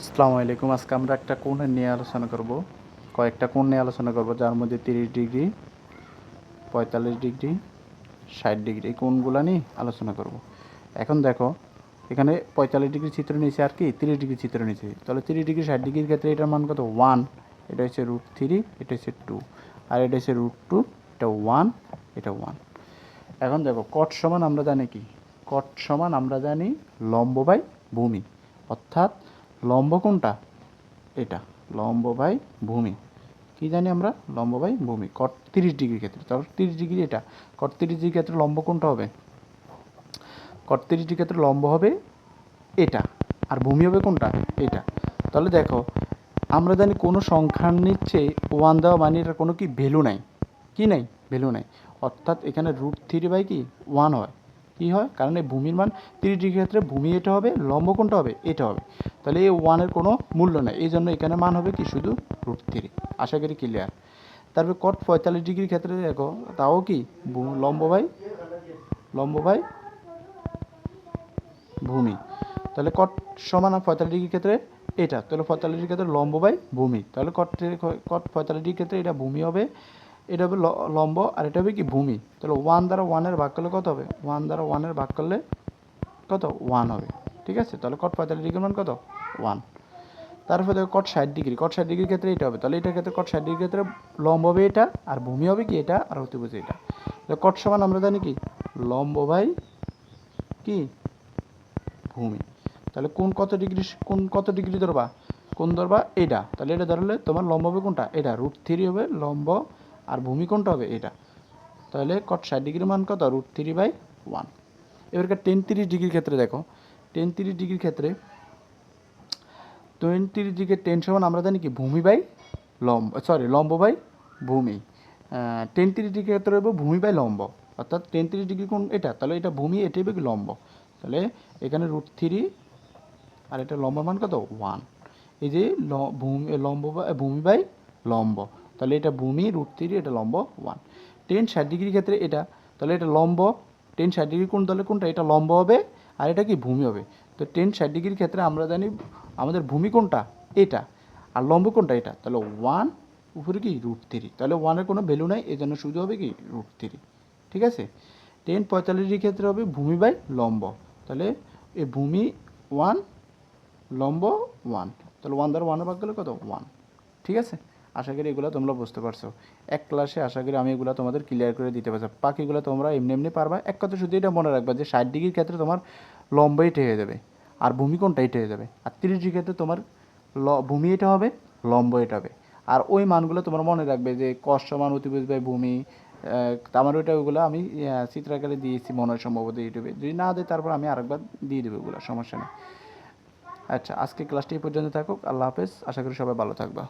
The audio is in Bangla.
আসসালামু আলাইকুম। আজকে আমরা একটা কোণ নিয়ে আলোচনা করব? কয়েকটা কোণ নিয়ে আলোচনা করব? যার মধ্যে তিরিশ ডিগ্রি, পঁয়তাল্লিশ ডিগ্রি, ষাট ডিগ্রি, এই কোণগুলো নিয়ে আলোচনা করব। এখন দেখো, এখানে পঁয়তাল্লিশ ডিগ্রি চিত্র নিয়েছে আর কি? তিরিশ ডিগ্রি চিত্র নিয়েছে তাহলে তিরিশ ডিগ্রি, ষাট ডিগ্রির ক্ষেত্রে এটার মান কত? ওয়ান। এটা হচ্ছে রুট থ্রি, এটা হচ্ছে টু। আর এটা হচ্ছে রুট টু, এটা ওয়ান এটা ওয়ান। এখন দেখো, কট সমান আমরা জানি কি? কট সমান আমরা জানি লম্ব বাই ভূমি। অর্থাৎ লম্ব কোনটা? এটা। লম্ব বাই ভূমি। কি জানি আমরা? লম্ব বাই ভূমি। কট তিরিশ ডিগ্রির ক্ষেত্রে। তারপর তিরিশ ডিগ্রি এটা। কট তিরিশ ডিগ্রির ক্ষেত্রে লম্ব কোনটা হবে? কট তিরিশ ডিগ্রির ক্ষেত্রে লম্ব হবে এটা। আর ভূমি হবে কোনটা? এটা। তাহলে দেখো, আমরা জানি কোনো সংখ্যার নিচ্ছে ওয়ান দেওয়া মানে এটার কোনো কি ভ্যালু নাই। কি নাই? ভ্যালু নাই। অর্থাৎ এখানে রুট থ্রি বাই কি? ওয়ান হয়। কি হয়? কারণ এই ভূমির মান তিরিশ ডিগ্রির ক্ষেত্রে ভূমি এটা হবে, লম্ব কোনটা হবে? এটা হবে। তাহলে এই ওয়ানের কোনো মূল্য নেই। এই জন্য এখানে মান হবে কি? শুধু রুট থ্রি আশা করি ক্লিয়ার তারপরে কট পঁয়তাল্লিশ ডিগ্রির ক্ষেত্রে দেখো, তাও কি? লম্ব বাই লম্ব বাই ভূমি। তাহলে কট সমান পঁয়তাল্লিশ ডিগ্রির ক্ষেত্রে এটা। তাহলে পঁয়তাল্লিশ ডিগ্রির ক্ষেত্রে লম্ব বাই ভূমি। তাহলে কট কট পঁয়তাল্লিশ ডিগ্রির ক্ষেত্রে এটা ভূমি হবে, এটা হবে লম্ব আর এটা হবে কি? ভূমি। তাহলে ওয়ান দ্বারা ওয়ানের ভাগ করলে কত হবে? ওয়ান দ্বারা ওয়ানের ভাগ করলে কত? ওয়ান হবে। ঠিক আছে? তাহলে কট পঁয়তাল্লিশ ডিগ্রির মান কত? ওয়ান তারপরে দেখো কট ষাট ডিগ্রি কট ষাট ডিগ্রির ক্ষেত্রে এটা হবে। তাহলে এটার ক্ষেত্রে কট ষাট ডিগ্রির ক্ষেত্রে লম্ব হবে এটা আর ভূমি হবে কি এটা আর অতিভুজ এটা। কট সমান আমরা জানি কি? লম্ব বাই কি? ভূমি। তাহলে কোন কত ডিগ্রি কোন কত ডিগ্রি ধরবা? কোন ধরবা? এটা। তাহলে এটা ধরলে তোমার লম্ব হবে কোনটা? এটা। রুট থ্রি হবে লম্ব আর ভূমি কোনটা হবে? এটা। তাহলে কট ষাট ডিগ্রির মান কত? রুট থ্রি বাই ওয়ান এবারকার টেন তিরিশ ডিগ্রির ক্ষেত্রে দেখো টেন তিরিশ ডিগ্রির ক্ষেত্রে। টোয়েন্টি ডিগ্রি টেন সমান আমরা জানি কি? ভূমি বাই লম্ব সরি লম্ব বাই ভূমি। টেন ডিগ্রির ক্ষেত্রে হবে ভূমি বাই লম্ব। অর্থাৎ টেন তিরিশ ডিগ্রি কোন, এটা? তাহলে এটা ভূমি, এটাই হবে কি লম্ব। তাহলে এখানে রুট থ্রি আর এটা লম্ব মান কত? ওয়ান এই যে ভূমি, লম্ব ভূমি বাই লম্ব। তাহলে এটা ভূমি রুট থ্রি এটা লম্ব ওয়ান টেন ষাট ডিগ্রির ক্ষেত্রে এটা, তাহলে এটা লম্ব। টেন ষাট ডিগ্রি কোন তাহলে কোনটা? এটা লম্ব হবে আর এটা কি ভূমি হবে? তো টেন ষাট ডিগ্রির ক্ষেত্রে আমরা জানি আমাদের ভূমি কোনটা? এটা। আর লম্ব কোনটা এটা? তাহলে ওয়ান উপরে কি? রুট থ্রি তাহলে ওয়ানের কোনো ভ্যালু নাই এই জন্য শুধু হবে কি? রুট থ্রি ঠিক আছে? টেন পঁয়তাল্লিশ ডিগ্রি ক্ষেত্রে হবে ভূমি বাই লম্ব। তাহলে এই ভূমি ওয়ান লম্ব ওয়ান তাহলে ওয়ান দ্বারা ওয়ানের ভাগ গেলে কত? ওয়ান ঠিক আছে? আশা করি এগুলো তোমরা বুঝতে পারছ। এক ক্লাসে আশা করি আমি এগুলো তোমাদের ক্লিয়ার করে দিতে পারছি। বাকিগুলো তোমরা এমনি এমনি পারবা। এক কথা শুধু এটা মনে রাখবা যে ষাট ডিগ্রির ক্ষেত্রে তোমার লম্বাই হয়ে যাবে। আর ভূমি কোনটা এটা হয়ে যাবে। আর তিরিশ ডিগ্রি ক্ষেত্রে তোমার ল, ভূমি এটা হবে, লম্ব এটা হবে। আর ওই মানগুলো তোমার মনে রাখবে যে কষ্ট মান অতিভুজ বাই ভূমি আমার ওইটা ওগুলো আমি চিত্রাকারে দিয়েছি মনে হয় সম্ভবত ইউটিউবে। যদি না দেয় তারপর আমি আরেকবার দিয়ে দেবো ওগুলো সমস্যা নেই। আচ্ছা আজকে ক্লাসটি এই পর্যন্ত থাকুক। আল্লাহ হাফেজ। আশা করি সবাই ভালো থাকবা।